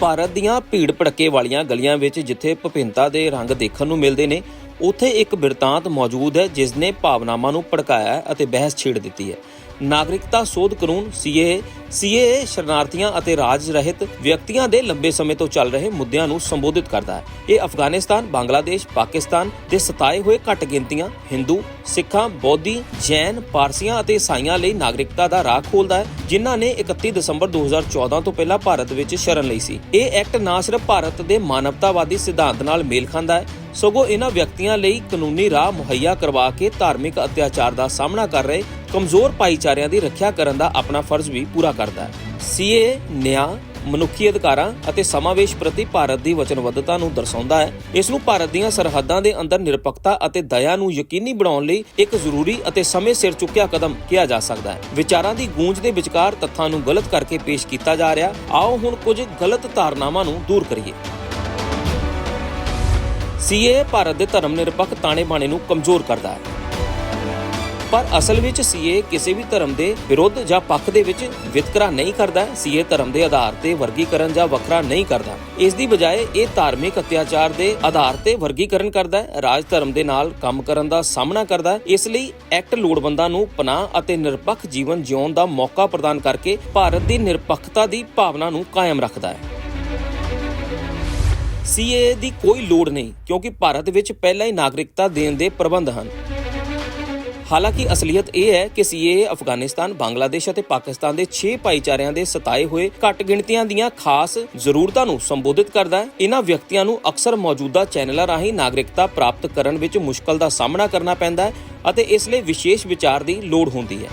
ਭਾਰਤ ਦੀਆਂ ਭੀੜ ਭੜੱਕੇ ਵਾਲੀਆਂ ਗਲੀਆਂ ਵਿੱਚ ਜਿੱਥੇ ਭਿੰਨਤਾ ਦੇ ਰੰਗ ਦੇਖਣ ਨੂੰ ਮਿਲਦੇ ਨੇ, ਉੱਥੇ ਇੱਕ ਬਿਰਤਾਂਤ ਮੌਜੂਦ ਹੈ, ਜਿਸ ਨੇ ਭਾਵਨਾਵਾਂ ਨੂੰ ਭੜਕਾਇਆ ਅਤੇ ਬਹਿਸ ਛੇੜ ਦਿੱਤੀ ਹੈ। ਨਾਗਰਿਕਤਾ ਸੋਧ ਕਾਨੂੰਨ, ਸੀਏ ਸੀਏ ਸ਼ਰਨਾਰਥੀਆਂ ਅਤੇ ਰਾਜ ਰਹਿਤ ਵਿਅਕਤੀਆਂ ਦੇ ਲੰਬੇ ਸਮੇਂ ਤੋਂ ਚੱਲ ਰਹੇ ਮੁੱਦਿਆਂ ਨੂੰ ਸੰਬੋਧਿਤ ਕਰਦਾ ਹੈ। ਇਹ ਅਫਗਾਨਿਸਤਾਨ, ਬੰਗਲਾਦੇਸ਼, ਪਾਕਿਸਤਾਨ ਦੇ ਸਤਾਏ ਹੋਏ ਘੱਟ ਗਿਣਤੀਆਂ, ਹਿੰਦੂ, ਸਿੱਖਾਂ, ਬੌਧੀ, ਜੈਨ, ਪਾਰਸੀਆਂ ਅਤੇ ਈਸਾਈਆਂ ਲਈ ਨਾਗਰਿਕਤਾ ਦਾ ਰਾਹ ਖੋਲਦਾ ਹੈ, ਜਿਨ੍ਹਾਂ ਨੇ 31 ਦਸੰਬਰ 2014 ਤੋਂ ਪਹਿਲਾਂ ਭਾਰਤ ਵਿੱਚ ਸ਼ਰਨ ਲਈ ਸੀ। ਇਹ ਐਕਟ ਨਾ ਸਿਰਫ ਭਾਰਤ ਦੇ ਮਾਨਵਤਾਵਾਦੀ ਸਿਧਾਂਤ ਨਾਲ ਮੇਲ ਖਾਂਦਾ ਹੈ, ਸਗੋਂ ਇਹਨਾਂ ਵਿਅਕਤੀਆਂ ਲਈ ਕਾਨੂੰਨੀ ਰਾਹ ਮੁਹੱਈਆ ਕਰਵਾ ਕੇ ਧਾਰਮਿਕ ਅਤਿਆਚਾਰ ਦਾ ਸਾਹਮਣਾ ਕਰ ਰਹੇ ਕਮਜ਼ੋਰ ਭਾਈਚਾਰਿਆਂ ਦੀ ਰੱਖਿਆ ਕਰਨ ਦਾ ਆਪਣਾ ਫਰਜ਼ ਵੀ ਪੂਰਾ ਕਰਦਾ ਹੈ। ਸੀਏ, ਨਿਆਂ, ਮਨੁੱਖੀ ਅਧਿਕਾਰਾਂ ਅਤੇ ਸਮਾਵੇਸ਼ ਪ੍ਰਤੀ ਭਾਰਤ ਦੀ ਵਚਨਬੱਧਤਾ ਨੂੰ ਦਰਸਾਉਂਦਾ ਹੈ। ਇਸ ਨੂੰ ਭਾਰਤ ਦੀਆਂ ਸਰਹੱਦਾਂ ਦੇ ਅੰਦਰ ਨਿਰਪੱਖਤਾ ਅਤੇ ਦਇਆ ਨੂੰ ਯਕੀਨੀ ਬਣਾਉਣ ਲਈ ਇੱਕ ਜ਼ਰੂਰੀ ਅਤੇ ਸਮੇਂ ਸਿਰ ਚੁੱਕਿਆ ਕਦਮ ਕਿਹਾ ਜਾ ਸਕਦਾ ਹੈ। ਵਿਚਾਰਾਂ ਦੀ ਗੂੰਜ ਦੇ ਵਿਚਕਾਰ ਤੱਥਾਂ ਨੂੰ ਗਲਤ ਕਰਕੇ ਪੇਸ਼ ਕੀਤਾ ਜਾ ਰਿਹਾ। ਆਓ ਹੁਣ ਕੁਝ ਗਲਤ ਧਾਰਨਾਵਾਂ ਨੂੰ ਦੂਰ ਕਰੀਏ। ਸੀਏ ਭਾਰਤ ਦੇ ਧਰਮ ਨਿਰਪੱਖ ਤਾਣੇ ਬਾਣੇ ਨੂੰ ਕਮਜ਼ੋਰ ਕਰਦਾ ਹੈ। ਪਰ ਅਸਲ ਵਿੱਚ ਸੀਏ ਕਿਸੇ ਵੀ ਧਰਮ ਦੇ ਵਿਰੁੱਧ ਜਾਂ ਪੱਖ ਦੇ ਵਿੱਚ ਵਿਤਕਰਾ ਨਹੀਂ ਕਰਦਾ, ਸੀਏ ਧਰਮ ਦੇ ਆਧਾਰ ਤੇ ਵਰਗੀਕਰਨ ਜਾਂ ਵੱਖਰਾ ਨਹੀਂ ਕਰਦਾ। ਇਸ ਦੀ ਬਜਾਏ ਇਹ ਧਾਰਮਿਕ ਅਤਿਆਚਾਰ ਦੇ ਆਧਾਰ ਤੇ ਵਰਗੀਕਰਨ ਕਰਦਾ ਹੈ, ਰਾਜ ਧਰਮ ਦੇ ਨਾਲ ਕੰਮ ਕਰਨ ਦਾ ਸਾਹਮਣਾ ਕਰਦਾ ਹੈ। ਇਸ ਲਈ ਐਕਟ ਲੋੜਵੰਦਾਂ ਨੂੰ ਪਨਾਹ ਅਤੇ ਨਿਰਪੱਖ ਜੀਵਨ ਜਿਉਣ ਦਾ ਮੌਕਾ ਪ੍ਰਦਾਨ ਕਰਕੇ ਭਾਰਤ ਦੀ ਨਿਰਪੱਖਤਾ ਦੀ ਭਾਵਨਾ ਨੂੰ ਕਾਇਮ ਰੱਖਦਾ ਹੈ। ਸੀਏ ਦੀ ਕੋਈ ਲੋੜ ਨਹੀਂ, ਕਿਉਂਕਿ ਭਾਰਤ ਵਿੱਚ ਪਹਿਲਾਂ ਹੀ ਨਾਗਰਿਕਤਾ ਦੇਣ ਦੇ ਪ੍ਰਬੰਧ ਹਨ। ਹਾਲਾਂਕਿ ਅਸਲੀਅਤ ਇਹ ਹੈ ਕਿ ਸੀਏ ਅਫਗਾਨਿਸਤਾਨ, ਬੰਗਲਾਦੇਸ਼ ਅਤੇ ਪਾਕਿਸਤਾਨ ਦੇ 6 ਭਾਈਚਾਰਿਆਂ ਦੇ ਸਤਾਏ ਹੋਏ ਘੱਟ ਗਿਣਤੀਆਂ ਦੀਆਂ ਖਾਸ ਜ਼ਰੂਰਤਾਂ ਨੂੰ ਸੰਬੋਧਿਤ ਕਰਦਾ ਹੈ। ਇਹਨਾਂ ਵਿਅਕਤੀਆਂ ਨੂੰ ਅਕਸਰ ਮੌਜੂਦਾ ਚੈਨਲਾਂ ਰਾਹੀਂ ਨਾਗਰਿਕਤਾ ਪ੍ਰਾਪਤ ਕਰਨ ਵਿੱਚ ਮੁਸ਼ਕਲ ਦਾ ਸਾਹਮਣਾ ਕਰਨਾ ਪੈਂਦਾ ਹੈ ਅਤੇ ਇਸ ਲਈ ਵਿਸ਼ੇਸ਼ ਵਿਚਾਰ ਦੀ ਲੋੜ ਹੁੰਦੀ ਹੈ।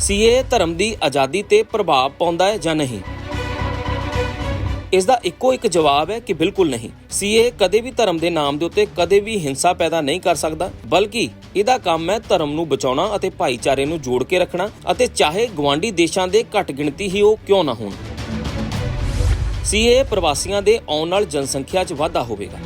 ਸੀਏ ਧਰਮ ਦੀ ਆਜ਼ਾਦੀ ਤੇ ਪ੍ਰਭਾਵ ਪਾਉਂਦਾ ਹੈ ਜਾਂ ਨਹੀਂ? ਇਸ ਦਾ ਇੱਕੋ ਇੱਕ ਜਵਾਬ ਹੈ ਕਿ ਬਿਲਕੁਲ ਨਹੀਂ। ਸੀਏ ਕਦੇ ਵੀ ਧਰਮ ਦੇ ਨਾਮ ਦੇ ਉੱਤੇ ਕਦੇ ਵੀ ਹਿੰਸਾ ਪੈਦਾ ਨਹੀਂ ਕਰ ਸਕਦਾ, ਬਲਕਿ ਇਹਦਾ ਕੰਮ ਹੈ ਧਰਮ ਨੂੰ ਬਚਾਉਣਾ ਅਤੇ ਭਾਈਚਾਰੇ ਨੂੰ ਜੋੜ ਕੇ ਰੱਖਣਾ ਅਤੇ ਚਾਹੇ ਗਵਾਂਡੀ ਦੇਸ਼ਾਂ ਦੇ ਘੱਟ ਗਿਣਤੀ ਹੀ ਉਹ ਕਿਉਂ ਨਾ ਹੋਣ। ਸੀਏ ਪ੍ਰਵਾਸੀਆਂ ਦੇ ਆਉਣ ਨਾਲ ਜਨਸੰਖਿਆ 'ਚ ਵਾਧਾ ਹੋਵੇਗਾ।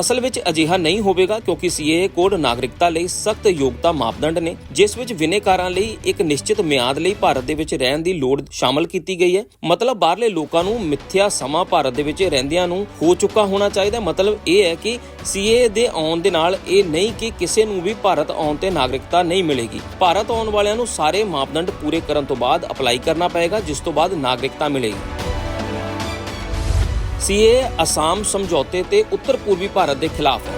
ਅਸਲ ਵਿੱਚ ਅਜਿਹਾ ਨਹੀਂ ਹੋਵੇਗਾ ਕਿਉਂਕਿ ਸੀਏ ਕੋਡ ਨਾਗਰਿਕਤਾ ਲਈ ਸਖਤ ਯੋਗਤਾ ਮਾਪਦੰਡ ਨੇ, ਜਿਸ ਵਿੱਚ ਵਿਨੇਕਾਰਾਂ ਲਈ ਇੱਕ ਨਿਸ਼ਚਿਤ ਮਿਆਦ ਲਈ ਭਾਰਤ ਦੇ ਵਿੱਚ ਰਹਿਣ ਦੀ ਲੋੜ ਸ਼ਾਮਲ ਕੀਤੀ ਗਈ ਹੈ। ਮਤਲਬ ਬਾਹਰਲੇ ਲੋਕਾਂ ਨੂੰ ਮਿੱਥਿਆ ਸਮਾਂ ਭਾਰਤ ਦੇ ਵਿੱਚ ਰਹਿੰਦਿਆਂ ਨੂੰ ਹੋ ਚੁੱਕਾ ਹੋਣਾ ਚਾਹੀਦਾ। ਮਤਲਬ ਇਹ ਹੈ ਕਿ ਸੀਏ ਦੇ ਆਉਣ ਦੇ ਨਾਲ ਇਹ ਨਹੀਂ ਕਿ ਕਿਸੇ ਨੂੰ ਵੀ ਭਾਰਤ ਆਉਣ ਤੇ ਨਾਗਰਿਕਤਾ ਨਹੀਂ ਮਿਲੇਗੀ। ਭਾਰਤ ਆਉਣ ਵਾਲਿਆਂ ਨੂੰ ਸਾਰੇ ਮਾਪਦੰਡ ਪੂਰੇ ਕਰਨ ਤੋਂ ਬਾਅਦ ਅਪਲਾਈ ਕਰਨਾ ਪਏਗਾ, ਜਿਸ ਤੋਂ ਬਾਅਦ ਨਾਗਰਿਕਤਾ ਮਿਲੇਗੀ। ਸੀਏ ਅਸਾਮ ਸਮਝੌਤੇ ਤੇ ਉੱਤਰ ਪੂਰਬੀ ਭਾਰਤ ਦੇ ਖਿਲਾਫ ਹੈ।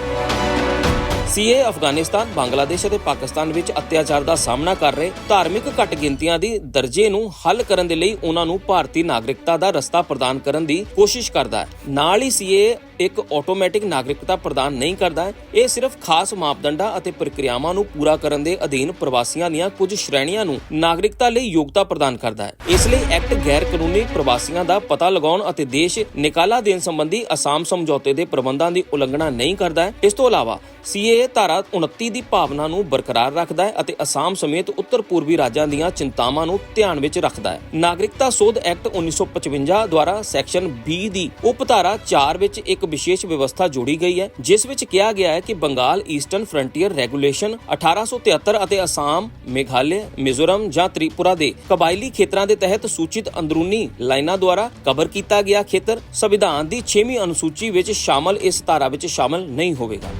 ਸੀਏ ਅਫਗਾਨਿਸਤਾਨ, ਬੰਗਲਾਦੇਸ਼ ਅਤੇ ਪਾਕਿਸਤਾਨ ਵਿੱਚ ਅਤਿਆਚਾਰ ਦਾ ਸਾਹਮਣਾ ਕਰ ਰਹੇ ਧਾਰਮਿਕ ਘੱਟ ਗਿਣਤੀਆਂ ਦੀ ਦਰਜੇ ਨੂੰ ਹੱਲ ਕਰਨ ਦੇ ਲਈ ਉਹਨਾਂ ਨੂੰ ਭਾਰਤੀ ਨਾਗਰਿਕਤਾ ਦਾ ਰਸਤਾ ਪ੍ਰਦਾਨ ਕਰਨ ਦੀ ਕੋਸ਼ਿਸ਼ ਕਰਦਾ ਹੈ। ਨਾਲ ਹੀ ਸੀਏ ਇੱਕ ਆਟੋਮੈਟਿਕ ਨਾਗਰਿਕਤਾ ਪ੍ਰਦਾਨ ਨਹੀਂ ਕਰਦਾ ਹੈ। ਇਹ ਸਿਰਫ ਖਾਸ ਮਾਪਦੰਡਾਂ ਅਤੇ ਪ੍ਰਕਿਰਿਆਵਾਂ ਨੂੰ ਪੂਰਾ ਕਰਨ ਦੇ ਅਧੀਨ ਪ੍ਰਵਾਸੀਆਂ ਦੀਆਂ ਕੁਝ ਸ਼੍ਰੇਣੀਆਂ ਨੂੰ ਨਾਗਰਿਕਤਾ ਲਈ ਯੋਗਤਾ ਪ੍ਰਦਾਨ ਕਰਦਾ ਹੈ। ਇਸ ਲਈ ਐਕਟ ਗੈਰ ਕਾਨੂੰਨੀ ਪ੍ਰਵਾਸੀਆਂ ਦਾ ਪਤਾ ਲਗਾਉਣ ਅਤੇ ਦੇਸ਼ ਨਿਕਾਲਾ ਦੇਣ ਸੰਬੰਧੀ ਅਸਾਮ ਸਮਝੌਤੇ ਦੇ ਪ੍ਰਬੰਧਾਂ ਦੀ ਉਲੰਘਣਾ ਨਹੀਂ ਕਰਦਾ ਹੈ। ਇਸ ਤੋਂ ਇਲਾਵਾ, ਸੀਏ ਧਾਰਾ 29 ਦੀ ਭਾਵਨਾ ਨੂੰ ਬਰਕਰਾਰ ਰੱਖਦਾ ਹੈ ਅਤੇ ਅਸਾਮ ਸਮੇਤ ਉੱਤਰ ਪੂਰਬੀ ਰਾਜਾਂ ਦੀਆਂ ਚਿੰਤਾਵਾਂ ਨੂੰ ਧਿਆਨ ਵਿੱਚ ਰੱਖਦਾ ਹੈ। ਨਾਗਰਿਕਤਾ ਸੋਧ ਐਕਟ 1955 ਦੁਆਰਾ ਸੈਕਸ਼ਨ 20 ਦੀ ਉਪਧਾਰਾ 4 ਵਿੱਚ ਇੱਕ ਵਿਸ਼ੇਸ਼ ਵਿਵਸਥਾ ਜੋੜੀ ਗਈ ਹੈ, ਜਿਸ ਵਿੱਚ ਕਿਹਾ ਗਿਆ ਹੈ ਕਿ ਬੰਗਾਲ ਈਸਟਰਨ ਫਰੰਟੀਅਰ ਰੈਗੂਲੇਸ਼ਨ 1873 ਅਤੇ ਅਸਾਮ, ਮੇਘਾਲਿਆ, ਮਿਜ਼ੋਰਮ ਜਾਂ ਤ੍ਰਿਪੁਰਾ ਦੇ ਕਬਾਇਲੀ ਖੇਤਰਾਂ ਦੇ ਤਹਿਤ ਸੂਚਿਤ ਅੰਦਰੂਨੀ ਲਾਈਨਾਂ ਦੁਆਰਾ ਕਵਰ ਕੀਤਾ ਗਿਆ ਖੇਤਰ ਸੰਵਿਧਾਨ ਦੀ 6ਵੀਂ ਅਨੁਸੂਚੀ ਵਿੱਚ ਸ਼ਾਮਲ ਇਸ ਧਾਰਾ ਵਿੱਚ ਸ਼ਾਮਲ ਨਹੀਂ ਹੋਵੇਗਾ।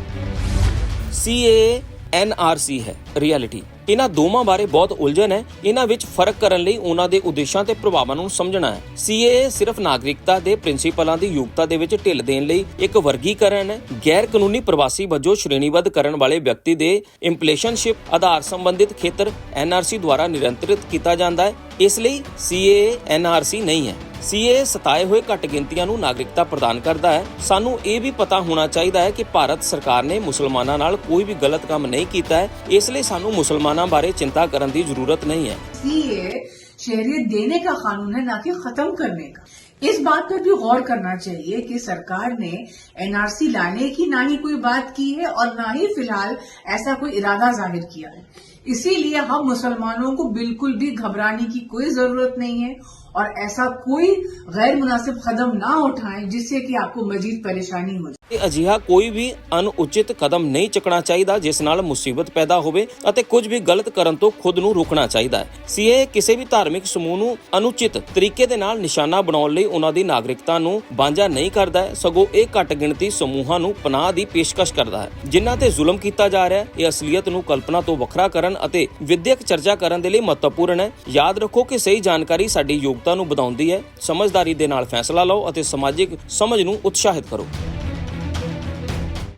ਸੀਏ ਐਨਆਰਸੀ ਹੈ ਰਿਐਲਿਟੀ ਇਹਨਾਂ ਦੋਵਾਂ ਬਾਰੇ ਬਹੁਤ ਉਲਝਣ ਹੈ। ਇਹਨਾਂ ਵਿੱਚ ਫ਼ਰਕ ਕਰਨ ਲਈ ਉਹਨਾਂ ਦੇ ਉਦੇਸ਼ਾਂ ਤੇ ਪ੍ਰਭਾਵਾਂ ਨੂੰ ਸਮਝਣਾ ਹੈ। ਸੀਏ ਸਿਰਫ ਨਾਗਰਿਕਤਾ ਦੇ ਪ੍ਰਿੰਸੀਪਲਾਂ ਦੀ ਯੋਗਤਾ ਦੇ ਵਿੱਚ ਢਿੱਲ ਦੇਣ ਲਈ ਇੱਕ ਵਰਗੀਕਰਨ ਹੈ। ਗੈਰ ਕਾਨੂੰਨੀ ਪ੍ਰਵਾਸੀ ਵਜੋਂ ਸ਼੍ਰੇਣੀਬੱਧ ਕਰਨ ਵਾਲੇ ਵਿਅਕਤੀ ਦੇ ਇੰਪਲੇਸ਼ਨਸ਼ਿਪ ਆਧਾਰ ਸੰਬੰਧਿਤ ਖੇਤਰ ਐਨਆਰਸੀ ਦੁਆਰਾ ਨਿਯੰਤਰਿਤ ਕੀਤਾ ਜਾਂਦਾ ਹੈ। ਇਸ ਲਈ ਸੀਏ ਐਨਆਰਸੀ ਨਹੀਂ ਹੈ। ਸੀਏ ਸਤਾਏ ਹੋਏ ਘੱਟ ਗਿਣਤੀਆਂ ਨੂੰ ਨਾਗਰਿਕਤਾ ਪ੍ਰਦਾਨ ਕਰਦਾ ਹੈ। ਸਾਨੂੰ ਇਹ ਵੀ ਪਤਾ ਹੋਣਾ ਚਾਹੀਦਾ ਹੈ ਕਿ ਭਾਰਤ ਸਰਕਾਰ ਨੇ ਮੁਸਲਮਾਨਾਂ ਨਾਲ ਕੋਈ ਵੀ ਗਲਤ ਕੰਮ ਨਹੀਂ ਕੀਤਾ ਹੈ। ਇਸ ਲਈ ਸਾਨੂੰ ਮੁਸਲਮਾਨ ਬਾਰੇ ਚਿੰਤਾ ਕਰਨ ਦੀ ਜ਼ਰੂਰਤ नहीं है ये शहरियत देने का कानून है ना कि खत्म करने का इस बात पर भी गौर करना चाहिए कि सरकार ने एनआरसी लाने की ना ही कोई बात की है और ना ही फिलहाल ऐसा कोई इरादा जाहिर किया है इसीलिए हम मुसलमानों को बिल्कुल भी घबराने की कोई जरूरत नहीं है और ऐसा कोई गैर मुनासिब कदम ना उठाएं जिससे कि आपको मजीद परेशानी हो जाए ਇਹ ਅਜਿਹਾ ਕੋਈ ਵੀ ਅਨੁਚਿਤ ਕਦਮ ਨਹੀਂ ਚੱਕਣਾ ਚਾਹੀਦਾ ਜਿਸ ਨਾਲ ਮੁਸੀਬਤ ਪੈਦਾ ਹੋਵੇ ਅਤੇ ਕੁਝ ਵੀ ਗਲਤ ਕਰਨ ਤੋਂ ਖੁਦ ਨੂੰ ਰੋਕਣਾ ਚਾਹੀਦਾ ਹੈ। ਸੀਏ ਕਿਸੇ ਵੀ ਧਾਰਮਿਕ ਸਮੂਹ ਨੂੰ ਅਨੁਚਿਤ ਤਰੀਕੇ ਦੇ ਨਾਲ ਨਿਸ਼ਾਨਾ ਬਣਾਉਣ ਲਈ ਉਹਨਾਂ ਦੀ ਨਾਗਰਿਕਤਾ ਨੂੰ ਬਾਂਝਾ ਨਹੀਂ ਕਰਦਾ ਹੈ, ਸਗੋਂ ਇਹ ਘੱਟ ਗਿਣਤੀ ਸਮੂਹਾਂ ਨੂੰ ਪਨਾਹ ਦੀ ਪੇਸ਼ਕਸ਼ ਕਰਦਾ ਹੈ ਜਿਨ੍ਹਾਂ ਤੇ ਜ਼ੁਲਮ ਕੀਤਾ ਜਾ ਰਿਹਾ ਹੈ। ਇਹ ਅਸਲੀਅਤ ਨੂੰ ਕਲਪਨਾ ਤੋਂ ਵੱਖਰਾ ਕਰਨ ਅਤੇ ਵਿਦਿਅਕ ਚਰਚਾ ਕਰਨ ਦੇ ਲਈ ਮਹੱਤਵਪੂਰਨ ਹੈ। ਯਾਦ ਰੱਖੋ ਕਿ ਸਹੀ ਜਾਣਕਾਰੀ ਸਾਡੀ ਯੋਗਤਾ ਨੂੰ ਵਧਾਉਂਦੀ ਹੈ। ਸਮਝਦਾਰੀ ਦੇ ਨਾਲ ਫੈਸਲਾ ਲਓ ਅਤੇ ਸਮਾਜਿਕ ਸਮਝ ਨੂੰ ਉਤਸ਼ਾਹਿਤ ਕਰੋ।